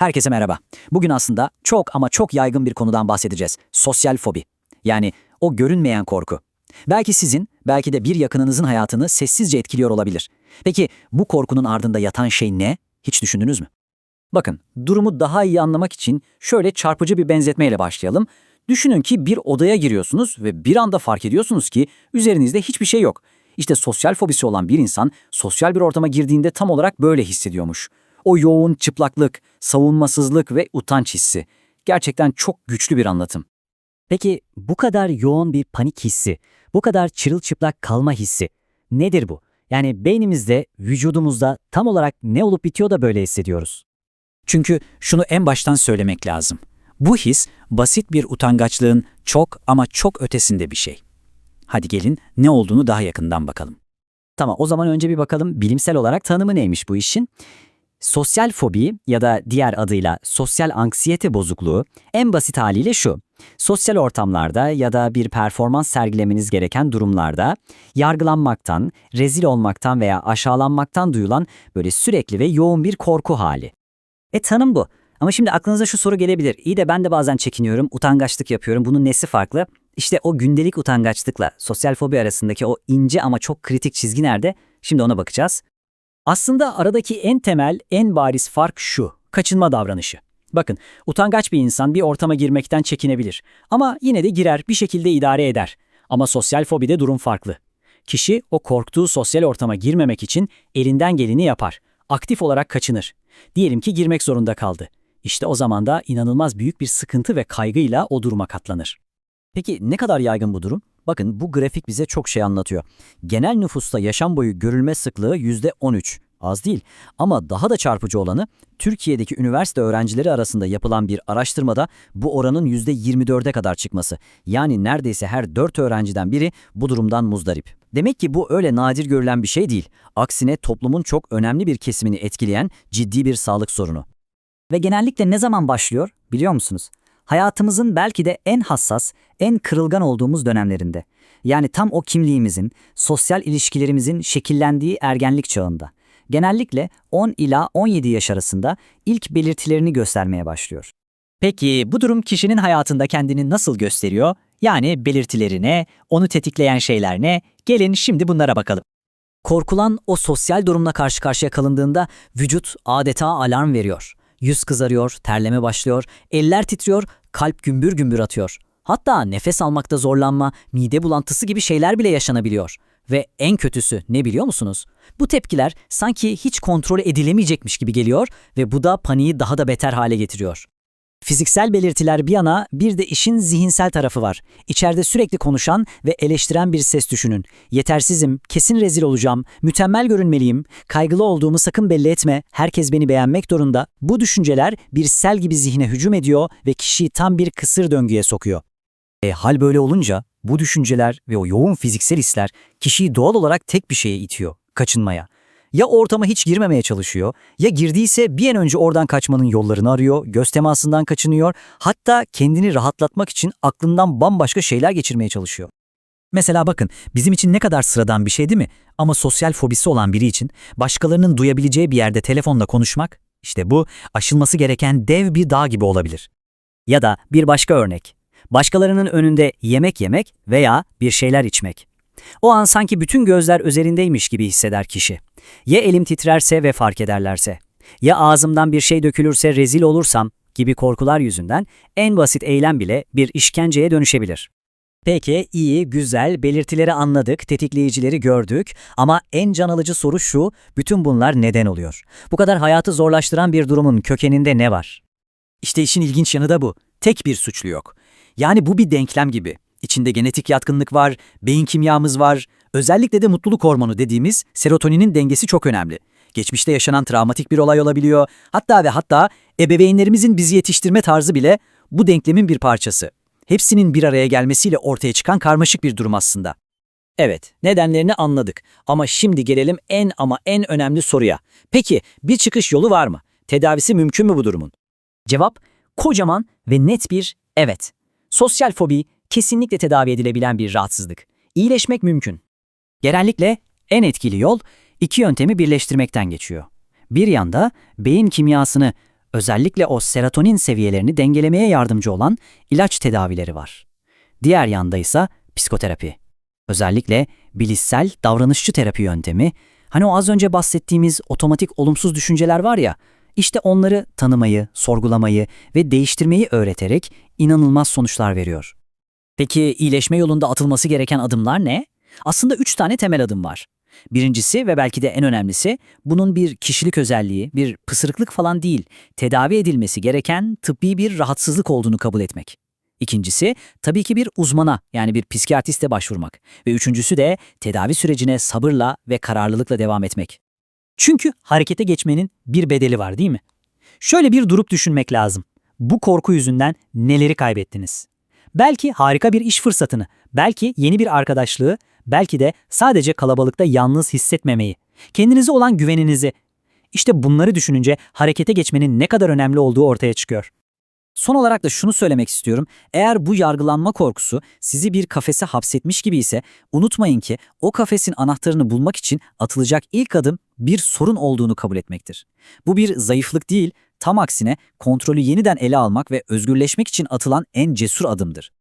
Herkese merhaba. Bugün aslında çok ama çok yaygın bir konudan bahsedeceğiz. Sosyal fobi. Yani o görünmeyen korku. Belki sizin, belki de bir yakınınızın hayatını sessizce etkiliyor olabilir. Peki bu korkunun ardında yatan şey ne? Hiç düşündünüz mü? Bakın, durumu daha iyi anlamak için şöyle çarpıcı bir benzetmeyle başlayalım. Düşünün ki bir odaya giriyorsunuz ve bir anda fark ediyorsunuz ki üzerinizde hiçbir şey yok. İşte sosyal fobisi olan bir insan sosyal bir ortama girdiğinde tam olarak böyle hissediyormuş. O yoğun çıplaklık, savunmasızlık ve utanç hissi. Gerçekten çok güçlü bir anlatım. Peki bu kadar yoğun bir panik hissi, bu kadar çırılçıplak kalma hissi nedir bu? Yani beynimizde, vücudumuzda tam olarak ne olup bitiyor da böyle hissediyoruz? Çünkü şunu en baştan söylemek lazım. Bu his basit bir utangaçlığın çok ama çok ötesinde bir şey. Hadi gelin ne olduğunu daha yakından bakalım. Tamam o zaman önce bir bakalım bilimsel olarak tanımı neymiş bu işin? Sosyal fobi ya da diğer adıyla sosyal anksiyete bozukluğu en basit haliyle şu. Sosyal ortamlarda ya da bir performans sergilemeniz gereken durumlarda yargılanmaktan, rezil olmaktan veya aşağılanmaktan duyulan böyle sürekli ve yoğun bir korku hali. E tanım bu. Ama şimdi aklınıza şu soru gelebilir. İyi de ben de bazen çekiniyorum, utangaçlık yapıyorum. Bunun nesi farklı? İşte o gündelik utangaçlıkla sosyal fobi arasındaki o ince ama çok kritik çizgi nerede? Şimdi ona bakacağız. Aslında aradaki en temel, en bariz fark şu. Kaçınma davranışı. Bakın, utangaç bir insan bir ortama girmekten çekinebilir. Ama yine de girer, bir şekilde idare eder. Ama sosyal fobide durum farklı. Kişi o korktuğu sosyal ortama girmemek için elinden geleni yapar. Aktif olarak kaçınır. Diyelim ki girmek zorunda kaldı. İşte o zaman da inanılmaz büyük bir sıkıntı ve kaygıyla o duruma katlanır. Peki ne kadar yaygın bu durum? Bakın bu grafik bize çok şey anlatıyor. Genel nüfusta yaşam boyu görülme sıklığı %13. Az değil ama daha da çarpıcı olanı Türkiye'deki üniversite öğrencileri arasında yapılan bir araştırmada bu oranın %24'e kadar çıkması. Yani neredeyse her 4 öğrenciden biri bu durumdan muzdarip. Demek ki bu öyle nadir görülen bir şey değil. Aksine toplumun çok önemli bir kesimini etkileyen ciddi bir sağlık sorunu. Ve genellikle ne zaman başlıyor biliyor musunuz? Hayatımızın belki de en hassas, en kırılgan olduğumuz dönemlerinde. Yani tam o kimliğimizin, sosyal ilişkilerimizin şekillendiği ergenlik çağında. Genellikle 10 ila 17 yaş arasında ilk belirtilerini göstermeye başlıyor. Peki bu durum kişinin hayatında kendini nasıl gösteriyor? Yani belirtileri ne, onu tetikleyen şeyler ne? Gelin şimdi bunlara bakalım. Korkulan o sosyal durumla karşı karşıya kalındığında vücut adeta alarm veriyor. Yüz kızarıyor, terleme başlıyor, eller titriyor, kalp gümbür gümbür atıyor. Hatta nefes almakta zorlanma, mide bulantısı gibi şeyler bile yaşanabiliyor. Ve en kötüsü ne biliyor musunuz? Bu tepkiler sanki hiç kontrol edilemeyecekmiş gibi geliyor ve bu da paniği daha da beter hale getiriyor. Fiziksel belirtiler bir yana bir de işin zihinsel tarafı var. İçeride sürekli konuşan ve eleştiren bir ses düşünün. Yetersizim, kesin rezil olacağım, mükemmel görünmeliyim, kaygılı olduğumu sakın belli etme, herkes beni beğenmek zorunda. Bu düşünceler bir sel gibi zihne hücum ediyor ve kişiyi tam bir kısır döngüye sokuyor. E, hal böyle olunca bu düşünceler ve o yoğun fiziksel hisler kişiyi doğal olarak tek bir şeye itiyor, kaçınmaya. Ya ortama hiç girmemeye çalışıyor, ya girdiyse bir an önce oradan kaçmanın yollarını arıyor, göz temasından kaçınıyor, hatta kendini rahatlatmak için aklından bambaşka şeyler geçirmeye çalışıyor. Mesela bakın, bizim için ne kadar sıradan bir şey değil mi? Ama sosyal fobisi olan biri için başkalarının duyabileceği bir yerde telefonla konuşmak, işte bu aşılması gereken dev bir dağ gibi olabilir. Ya da bir başka örnek, başkalarının önünde yemek yemek veya bir şeyler içmek. O an sanki bütün gözler üzerindeymiş gibi hisseder kişi. Ya elim titrerse ve fark ederlerse, ya ağzımdan bir şey dökülürse rezil olursam gibi korkular yüzünden en basit eylem bile bir işkenceye dönüşebilir. Peki, iyi, güzel, belirtileri anladık, tetikleyicileri gördük ama en can alıcı soru şu, bütün bunlar neden oluyor? Bu kadar hayatı zorlaştıran bir durumun kökeninde ne var? İşte işin ilginç yanı da bu. Tek bir suçlu yok. Yani bu bir denklem gibi. İçinde genetik yatkınlık var, beyin kimyamız var. Özellikle de mutluluk hormonu dediğimiz serotoninin dengesi çok önemli. Geçmişte yaşanan travmatik bir olay olabiliyor. Hatta ve hatta ebeveynlerimizin bizi yetiştirme tarzı bile bu denklemin bir parçası. Hepsinin bir araya gelmesiyle ortaya çıkan karmaşık bir durum aslında. Evet, nedenlerini anladık ama şimdi gelelim en ama en önemli soruya. Peki bir çıkış yolu var mı? Tedavisi mümkün mü bu durumun? Cevap kocaman ve net bir evet. Sosyal fobi kesinlikle tedavi edilebilen bir rahatsızlık. İyileşmek mümkün. Genellikle en etkili yol iki yöntemi birleştirmekten geçiyor. Bir yanda beyin kimyasını Özellikle o serotonin seviyelerini dengelemeye yardımcı olan ilaç tedavileri var. Diğer yanda ise psikoterapi. Özellikle bilişsel davranışçı terapi yöntemi, hani o az önce bahsettiğimiz otomatik olumsuz düşünceler var ya, işte onları tanımayı, sorgulamayı ve değiştirmeyi öğreterek inanılmaz sonuçlar veriyor. Peki iyileşme yolunda atılması gereken adımlar ne? Aslında üç tane temel adım var. Birincisi ve belki de en önemlisi bunun bir kişilik özelliği, bir pısırıklık falan değil, tedavi edilmesi gereken tıbbi bir rahatsızlık olduğunu kabul etmek. İkincisi tabii ki bir uzmana yani bir psikiyatriste başvurmak ve üçüncüsü de tedavi sürecine sabırla ve kararlılıkla devam etmek. Çünkü harekete geçmenin bir bedeli var değil mi? Şöyle bir durup düşünmek lazım. Bu korku yüzünden neleri kaybettiniz? Belki harika bir iş fırsatını, belki yeni bir arkadaşlığı, belki de sadece kalabalıkta yalnız hissetmemeyi, kendinize olan güveninizi. İşte bunları düşününce harekete geçmenin ne kadar önemli olduğu ortaya çıkıyor. Son olarak da şunu söylemek istiyorum. Eğer bu yargılanma korkusu sizi bir kafese hapsetmiş gibi ise unutmayın ki o kafesin anahtarını bulmak için atılacak ilk adım bir sorun olduğunu kabul etmektir. Bu bir zayıflık değil, tam aksine kontrolü yeniden ele almak ve özgürleşmek için atılan en cesur adımdır.